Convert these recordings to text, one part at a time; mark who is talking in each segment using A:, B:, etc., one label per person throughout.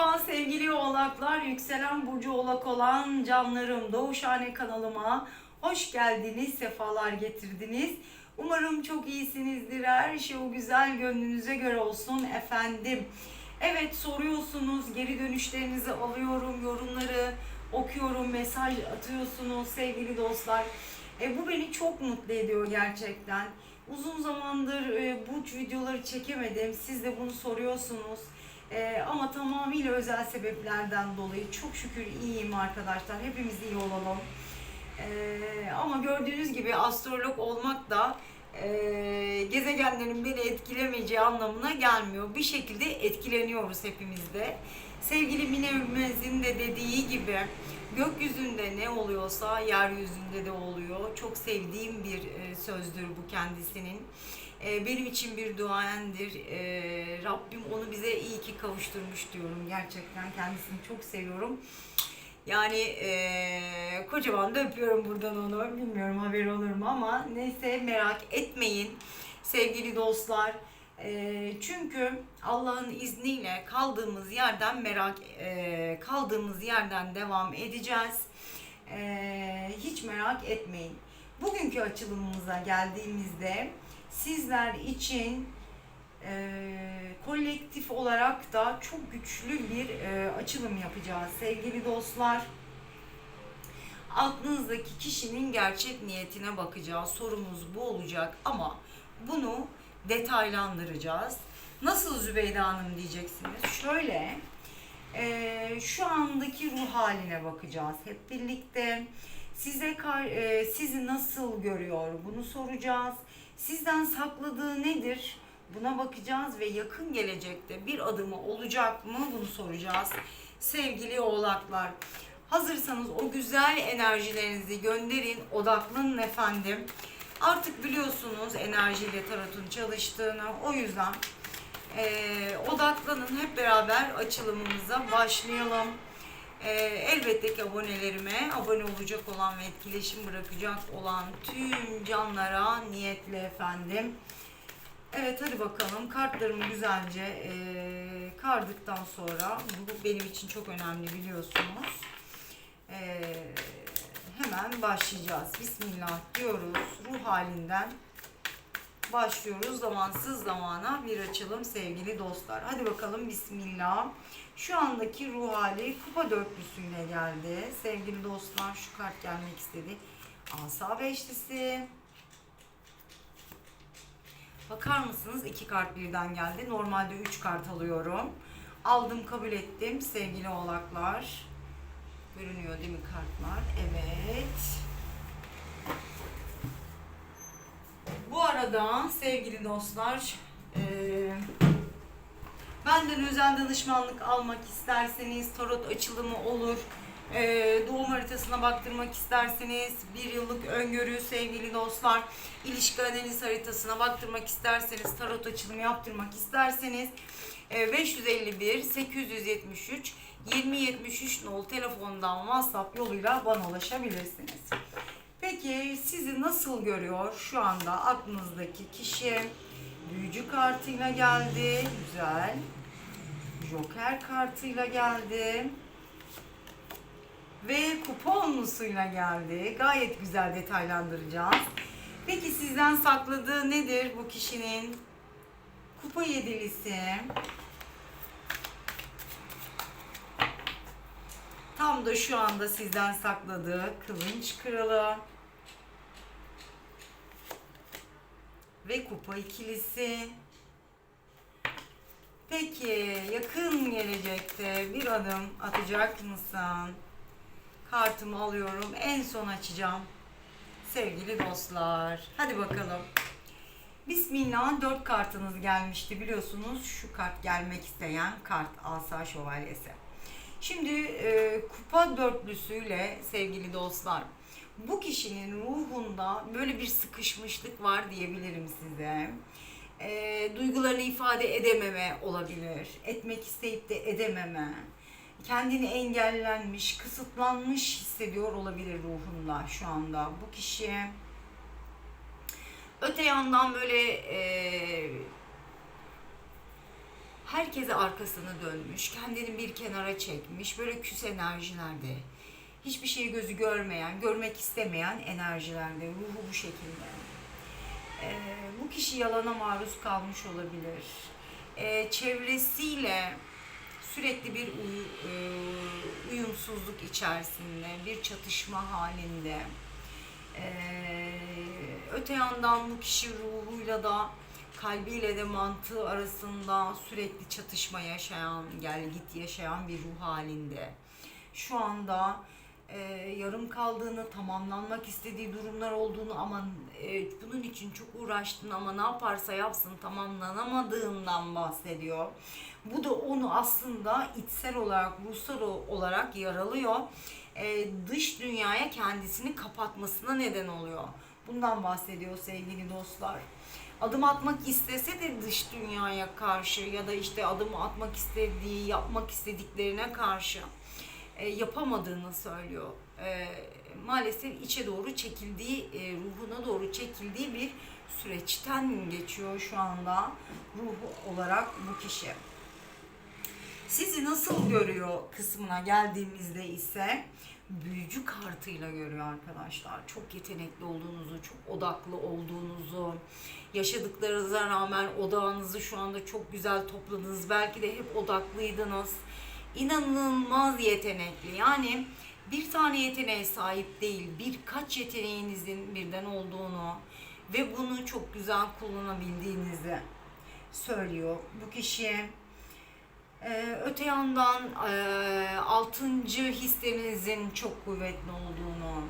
A: Merhaba sevgili oğlaklar, yükselen burcu oğlak olan canlarım. Doğuşhane kanalıma hoş geldiniz, sefalar getirdiniz. Umarım çok iyisinizdir. Her şey o güzel gönlünüze göre olsun efendim. Evet soruyorsunuz, geri dönüşlerinizi alıyorum, yorumları okuyorum, mesaj atıyorsunuz sevgili dostlar. E, bu beni çok mutlu ediyor gerçekten. Uzun zamandır e, bu videoları çekemedim. Siz de bunu soruyorsunuz. Ee, ama tamamıyla özel sebeplerden dolayı çok şükür iyiyim arkadaşlar. Hepimiz iyi olalım. Ee, ama gördüğünüz gibi astrolog olmak da e, gezegenlerin beni etkilemeyeceği anlamına gelmiyor. Bir şekilde etkileniyoruz hepimiz de. Sevgili Mine de dediği gibi gökyüzünde ne oluyorsa yeryüzünde de oluyor. Çok sevdiğim bir e, sözdür bu kendisinin. E, benim için bir duayendir. E, Rabbim onu bize iyi ki kavuşturmuş diyorum. Gerçekten kendisini çok seviyorum. Yani e, kocaman da öpüyorum buradan onu. Bilmiyorum haberi olur mu ama neyse merak etmeyin sevgili dostlar. E, çünkü Allah'ın izniyle kaldığımız yerden merak e, kaldığımız yerden devam edeceğiz. E, hiç merak etmeyin. Bugünkü açılımımıza geldiğimizde sizler için e, kolektif olarak da çok güçlü bir e, açılım yapacağız sevgili dostlar. Aklınızdaki kişinin gerçek niyetine bakacağız. Sorumuz bu olacak ama bunu detaylandıracağız. Nasıl Zübeyde Hanım diyeceksiniz. Şöyle e, şu andaki ruh haline bakacağız hep birlikte. Size e, sizi nasıl görüyor bunu soracağız. Sizden sakladığı nedir? Buna bakacağız ve yakın gelecekte bir adımı olacak mı bunu soracağız. Sevgili oğlaklar, hazırsanız o güzel enerjilerinizi gönderin, odaklanın efendim. Artık biliyorsunuz enerjiyle tarotun çalıştığını. O yüzden eee, odaklanın hep beraber açılımımıza başlayalım. Ee, elbette ki abonelerime, abone olacak olan ve etkileşim bırakacak olan tüm canlara niyetle efendim. Evet hadi bakalım kartlarımı güzelce e, kardıktan sonra bu benim için çok önemli biliyorsunuz. E, hemen başlayacağız. Bismillah diyoruz. Ruh halinden başlıyoruz. Zamansız zamana bir açılım sevgili dostlar. Hadi bakalım Bismillah. Şu andaki ruh hali kupa dörtlüsüyle geldi. Sevgili dostlar şu kart gelmek istedi. Asa beşlisi. Bakar mısınız? iki kart birden geldi. Normalde üç kart alıyorum. Aldım kabul ettim sevgili oğlaklar. Görünüyor değil mi kartlar? Evet. Bu arada sevgili dostlar eee Benden özel danışmanlık almak isterseniz tarot açılımı olur. Ee, doğum haritasına baktırmak isterseniz bir yıllık öngörü sevgili dostlar. ilişki analiz haritasına baktırmak isterseniz tarot açılımı yaptırmak isterseniz e, 551 873 2073 nol telefondan WhatsApp yoluyla bana ulaşabilirsiniz. Peki sizi nasıl görüyor şu anda aklınızdaki kişi? Büyücü kartıyla geldi. Güzel. Joker kartıyla geldi. Ve kuponlusuyla geldi. Gayet güzel detaylandıracağız. Peki sizden sakladığı nedir bu kişinin? Kupa yedilisi. Tam da şu anda sizden sakladığı kılınç kralı. Ve kupa ikilisi. Peki yakın gelecekte bir adım atacak mısın? Kartımı alıyorum. En son açacağım. Sevgili dostlar. Hadi bakalım. Bismillah dört kartınız gelmişti biliyorsunuz. Şu kart gelmek isteyen kart Asa Şövalyesi. Şimdi e, kupa dörtlüsüyle sevgili dostlar bu kişinin ruhunda böyle bir sıkışmışlık var diyebilirim size. E, duygularını ifade edememe olabilir. Etmek isteyip de edememe. Kendini engellenmiş, kısıtlanmış hissediyor olabilir ruhunda şu anda bu kişi. Öte yandan böyle e, herkese arkasını dönmüş, kendini bir kenara çekmiş, böyle küs enerjilerde. Hiçbir şeyi gözü görmeyen, görmek istemeyen enerjilerde, ruhu bu şekilde. Ee, bu kişi yalana maruz kalmış olabilir. Ee, çevresiyle sürekli bir uy- e, uyumsuzluk içerisinde, bir çatışma halinde. Ee, öte yandan bu kişi ruhuyla da kalbiyle de mantığı arasında sürekli çatışma yaşayan, gel git yaşayan bir ruh halinde. Şu anda e, yarım kaldığını, tamamlanmak istediği durumlar olduğunu ama e, bunun için çok uğraştığını ama ne yaparsa yapsın tamamlanamadığından bahsediyor. Bu da onu aslında içsel olarak, ruhsal olarak yaralıyor. E, dış dünyaya kendisini kapatmasına neden oluyor. Bundan bahsediyor sevgili dostlar. Adım atmak istese de dış dünyaya karşı ya da işte adım atmak istediği, yapmak istediklerine karşı e, yapamadığını söylüyor. E, maalesef içe doğru çekildiği, e, ruhuna doğru çekildiği bir süreçten geçiyor şu anda ruhu olarak bu kişi. Sizi nasıl görüyor kısmına geldiğimizde ise büyücü kartıyla görüyor arkadaşlar. Çok yetenekli olduğunuzu, çok odaklı olduğunuzu, yaşadıklarınıza rağmen odağınızı şu anda çok güzel topladınız. Belki de hep odaklıydınız. İnanılmaz yetenekli. Yani bir tane yeteneğe sahip değil, birkaç yeteneğinizin birden olduğunu ve bunu çok güzel kullanabildiğinizi söylüyor. Bu kişi ee, öte yandan e, altıncı hislerinizin çok kuvvetli olduğunu,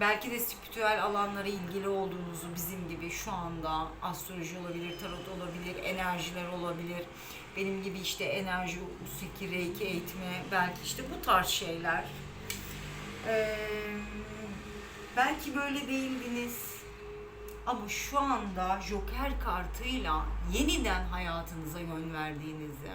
A: belki de spiritüel alanlara ilgili olduğunuzu bizim gibi şu anda astroloji olabilir, tarot olabilir, enerjiler olabilir. Benim gibi işte enerji, usiki, reiki eğitimi, belki işte bu tarz şeyler. Ee, belki böyle değildiniz ama şu anda Joker kartıyla yeniden hayatınıza yön verdiğinizi,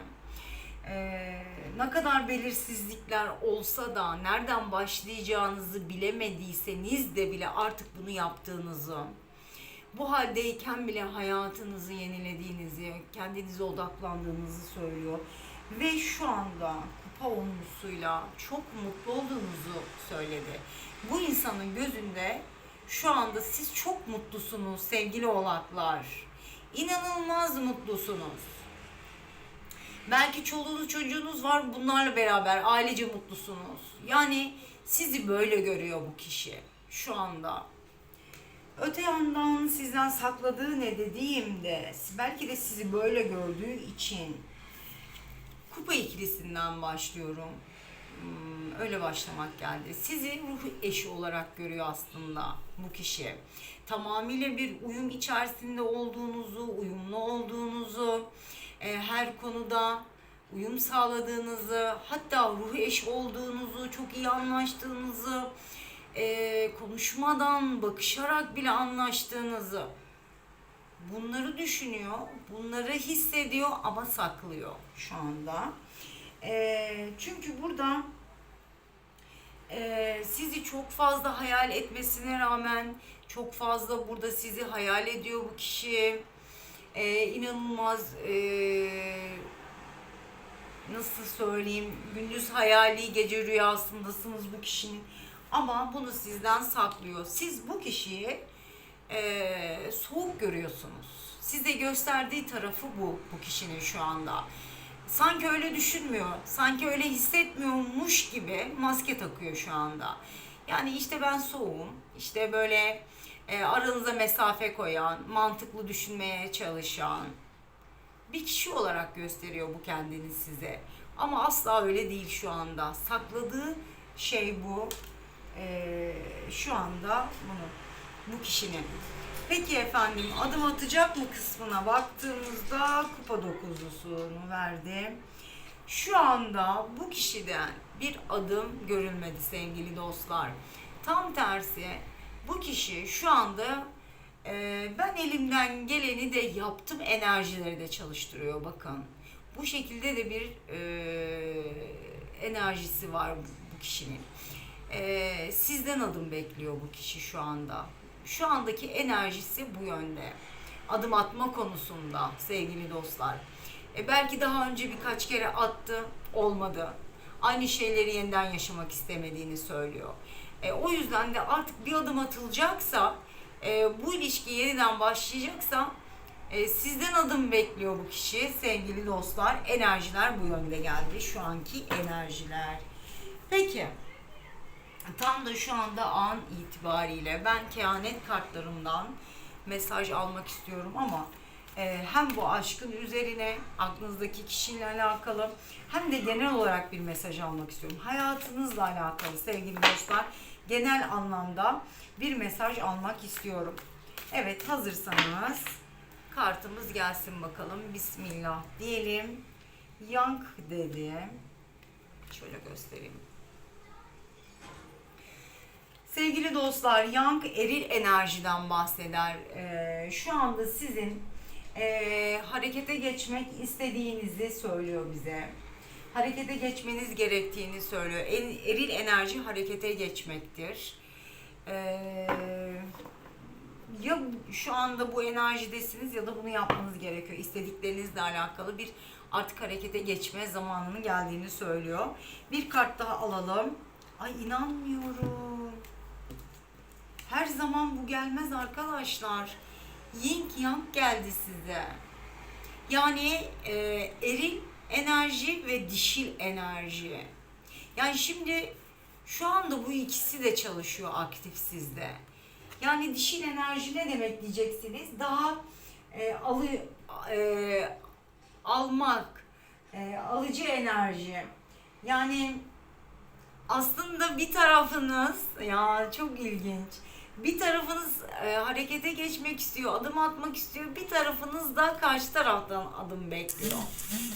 A: ee, ne kadar belirsizlikler olsa da nereden başlayacağınızı bilemediyseniz de bile artık bunu yaptığınızı, bu haldeyken bile hayatınızı yenilediğinizi, kendinize odaklandığınızı söylüyor. Ve şu anda kupa onlusuyla çok mutlu olduğunuzu söyledi. Bu insanın gözünde şu anda siz çok mutlusunuz sevgili oğlaklar. İnanılmaz mutlusunuz. Belki çoluğunuz çocuğunuz var bunlarla beraber ailece mutlusunuz. Yani sizi böyle görüyor bu kişi şu anda. Öte yandan sizden sakladığı ne dediğimde belki de sizi böyle gördüğü için kupa ikilisinden başlıyorum. Hmm, öyle başlamak geldi. Sizi ruh eşi olarak görüyor aslında bu kişi. Tamamıyla bir uyum içerisinde olduğunuzu, uyumlu olduğunuzu, e, her konuda uyum sağladığınızı, hatta ruh eş olduğunuzu, çok iyi anlaştığınızı, e, konuşmadan, bakışarak bile anlaştığınızı bunları düşünüyor, bunları hissediyor ama saklıyor şu anda. E, çünkü burada e, sizi çok fazla hayal etmesine rağmen çok fazla burada sizi hayal ediyor bu kişi. E, inanılmaz e, nasıl söyleyeyim gündüz hayali gece rüyasındasınız bu kişinin ama bunu sizden saklıyor. Siz bu kişiyi e, soğuk görüyorsunuz. Size gösterdiği tarafı bu bu kişinin şu anda. Sanki öyle düşünmüyor, sanki öyle hissetmiyormuş gibi maske takıyor şu anda. Yani işte ben soğuğum, işte böyle e, aranıza mesafe koyan, mantıklı düşünmeye çalışan bir kişi olarak gösteriyor bu kendini size. Ama asla öyle değil şu anda. Sakladığı şey bu. E, şu anda bunu bu kişinin. Peki efendim adım atacak mı kısmına baktığımızda kupa dokuzlusunu verdi. Şu anda bu kişiden bir adım görülmedi sevgili dostlar. Tam tersi bu kişi şu anda e, ben elimden geleni de yaptım enerjileri de çalıştırıyor bakın. Bu şekilde de bir e, enerjisi var bu, bu kişinin. E, sizden adım bekliyor bu kişi şu anda. Şu andaki enerjisi bu yönde. Adım atma konusunda sevgili dostlar. E, belki daha önce birkaç kere attı, olmadı. Aynı şeyleri yeniden yaşamak istemediğini söylüyor. E, o yüzden de artık bir adım atılacaksa, e, bu ilişki yeniden başlayacaksa e, sizden adım bekliyor bu kişi sevgili dostlar. Enerjiler bu yönde geldi. Şu anki enerjiler. Peki. Tam da şu anda an itibariyle ben kehanet kartlarımdan mesaj almak istiyorum ama e, hem bu aşkın üzerine aklınızdaki kişiyle alakalı hem de genel olarak bir mesaj almak istiyorum. Hayatınızla alakalı sevgili dostlar genel anlamda bir mesaj almak istiyorum. Evet hazırsanız kartımız gelsin bakalım. Bismillah diyelim. Yank dedi. Şöyle göstereyim. Sevgili dostlar, Yang eril enerjiden bahseder. Ee, şu anda sizin e, harekete geçmek istediğinizi söylüyor bize. Harekete geçmeniz gerektiğini söylüyor. En, eril enerji harekete geçmektir. Ee, ya şu anda bu enerjidesiniz ya da bunu yapmanız gerekiyor. İstediklerinizle alakalı bir artık harekete geçme zamanının geldiğini söylüyor. Bir kart daha alalım. Ay inanmıyorum. Her zaman bu gelmez arkadaşlar. Yin yang geldi size. Yani e, eril enerji ve dişil enerji. Yani şimdi şu anda bu ikisi de çalışıyor aktif sizde. Yani dişil enerji ne demek diyeceksiniz? Daha e, alı e, almak, e, alıcı enerji. Yani aslında bir tarafınız ya çok ilginç. Bir tarafınız e, harekete geçmek istiyor, adım atmak istiyor. Bir tarafınız da karşı taraftan adım bekliyor.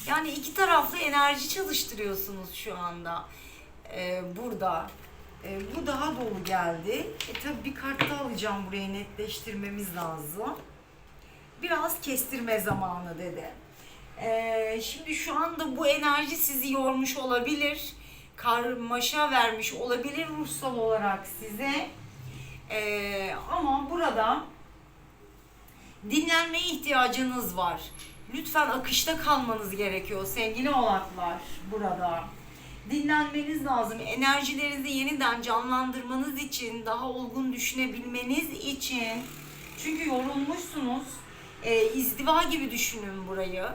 A: Yani iki taraflı enerji çalıştırıyorsunuz şu anda e, burada. E, bu daha dolu geldi. E tabi bir kart daha alacağım buraya netleştirmemiz lazım. Biraz kestirme zamanı dedi. E, şimdi şu anda bu enerji sizi yormuş olabilir. Karmaşa vermiş olabilir ruhsal olarak size. E, ama burada dinlenmeye ihtiyacınız var. Lütfen akışta kalmanız gerekiyor sevgili oğlaklar burada dinlenmeniz lazım. Enerjilerinizi yeniden canlandırmanız için, daha olgun düşünebilmeniz için. Çünkü yorulmuşsunuz. E, izdiva gibi düşünün burayı.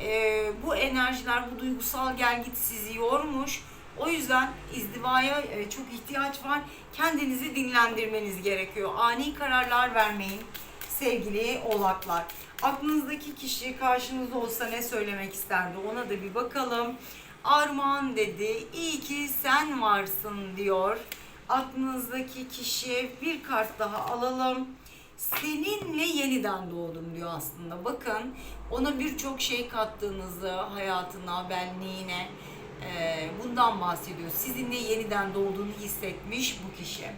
A: E, bu enerjiler, bu duygusal gelgit sizi yormuş. O yüzden izdivaya e, çok ihtiyaç var. Kendinizi dinlendirmeniz gerekiyor. Ani kararlar vermeyin sevgili oğlaklar. Aklınızdaki kişi karşınızda olsa ne söylemek isterdi ona da bir bakalım. Armağan dedi, iyi ki sen varsın diyor. Aklınızdaki kişi bir kart daha alalım. Seninle yeniden doğdum diyor aslında. Bakın ona birçok şey kattığınızı hayatına, benliğine e, bundan bahsediyor. Sizinle yeniden doğduğunu hissetmiş bu kişi.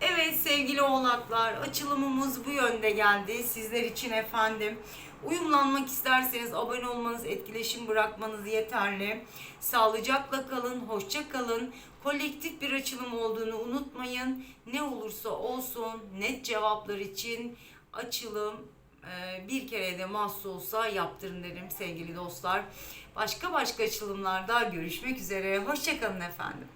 A: Evet sevgili oğlaklar açılımımız bu yönde geldi. Sizler için efendim. Uyumlanmak isterseniz abone olmanız, etkileşim bırakmanız yeterli. Sağlıcakla kalın, hoşça kalın. Kolektif bir açılım olduğunu unutmayın. Ne olursa olsun net cevaplar için açılım e, bir kere de mahsus olsa yaptırın derim sevgili dostlar. Başka başka açılımlarda görüşmek üzere. Hoşçakalın efendim.